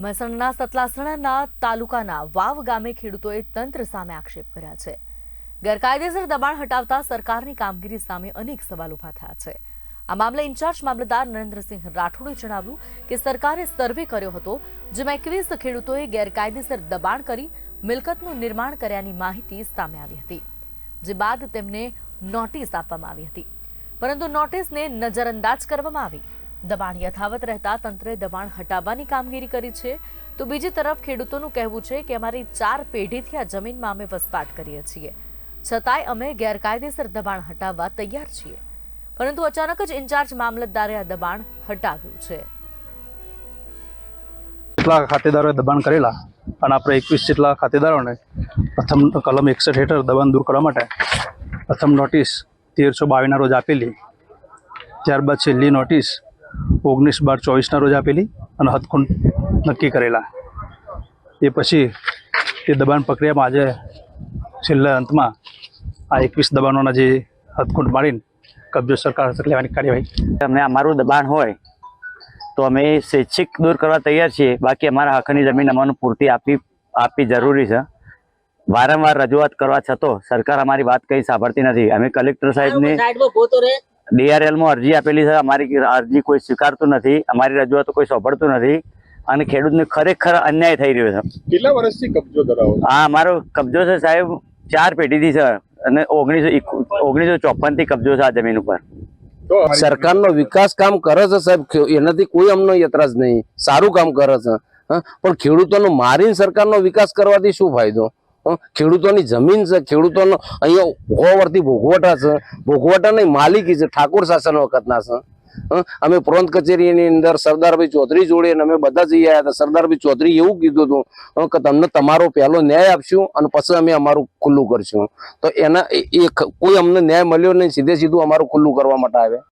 મહેસાણાના સતલાસણાના તાલુકાના વાવ ગામે ખેડૂતોએ તંત્ર સામે આક્ષેપ કર્યા છે. ગેરકાયદેસર દબાણ હટાવતા સરકારની કામગીરી સામે અનેક સવાલ ઊભા થયા છે. આ મામલે ઇન્ચાર્જ મામલતદાર નરેન્દ્રસિંહ રાઠોડે જણાવ્યું કે સરકારે સર્વે કર્યો હતો, જેમાં એકવીસ ખેડૂતોએ ગેરકાયદેસર દબાણ કરી મિલકતનું નિર્માણ કર્યાની માહિતી સામે આવી હતી, જે બાદ તેમને નોટિસ આપવામાં આવી હતી. પરંતુ નોટિસને નજરઅંદાજ કરવામાં આવી. દબાણ યથાવત રહેતા તંત્રે દબાણ હટાવવાની કામગીરી કરી છે. તો બીજી તરફ ખેડૂતોનું કહેવું છે કે અમારી ચાર પેઢીથી આ જમીનમાં અમે વસવાટ કરીએ છીએ. છતાંય અમે ગેરકાયદેસર દબાણ હટાવવા તૈયાર છીએ. પરંતુ અચાનક જ ઇન્ચાર્જ મામલતદારે આ દબાણ હટાવ્યું છે. જેટલા ખાતેદારોએ દબાણ કરેલા અને આપણે એકવીસ જેટલા ખાતેદારોને પ્રથમ કલમ એકસઠ હેઠળ દબાણ દૂર કરવા માટે પ્રથમ નોટિસ તેરસો બાવીસના રોજ આપેલી. ત્યારબાદ છેલ્લી નોટિસ ઓગણીસ બાર ચોવીસના રોજ આપેલી અને હદખુંડ નક્કી કરેલા. એ પછી એ દબાણ પ્રક્રિયામાં આજે છેલ્લા અંતમાં આ એકવીસ દબાણોના જે હદખુંડ મારીને કબજો સરકાર હસ્તક લેવાની કાર્યવાહી અમને અમારું દબાણ હોય તો અમે સ્વૈચ્છિક દૂર કરવા તૈયાર છીએ. બાકી અમારા હકની જમીન અમારું પૂરતી આપી આપવી જરૂરી છે. વારંવાર રજૂઆત કરવા છતાં સરકાર અમારી વાત કંઈ સાંભળતી નથી. અમે કલેક્ટર સાહેબને ડીઆરએલમાં અરજી આપેલી છે. અમારી અરજી કોઈ સ્વીકારતું નથી. અમારી રજૂઆતો કોઈ સાંભળતું નથી. અને ખેડૂતને ખરેખર અન્યાય થઈ રહ્યો છે. કેટલા વર્ષથી કબજો ધરાવો હા આ અમારો કબજો છે સાહેબ ચાર પેઢીથી છે. અને ઓગણીસો ઓગણીસો ચોપનથી કબજો છે આ જમીન ઉપર. સરકારનો વિકાસ કામ કરે છે સાહેબ. એનાથી કોઈ અમને યતરાજ નહીં. સારું કામ કરે છે. હં? પણ ખેડૂતોનો મારીને સરકારનો વિકાસ કરવાથી શું ફાયદો? ખેડૂતોની જમીન છે, ખેડૂતોનો અહીંયા સો ભોગવટા છે. ભોગવટાની માલિકી છે, ઠાકોર શાસન વખતના છે. અમે પ્રાંત કચેરીની અંદર સરદારભાઈ ચૌધરી જોડે અને અમે બધા જઈ આવ્યા હતા. સરદારભાઈ ચૌધરી એવું કીધું હતું કે તમને તમારો પહેલો ન્યાય આપશું અને પછી અમે અમારું ખુલ્લું કરશું. તો એના એ કોઈ અમને ન્યાય મળ્યો નહીં સીધે સીધું અમારું ખુલ્લું કરવા માટે આવ્યા.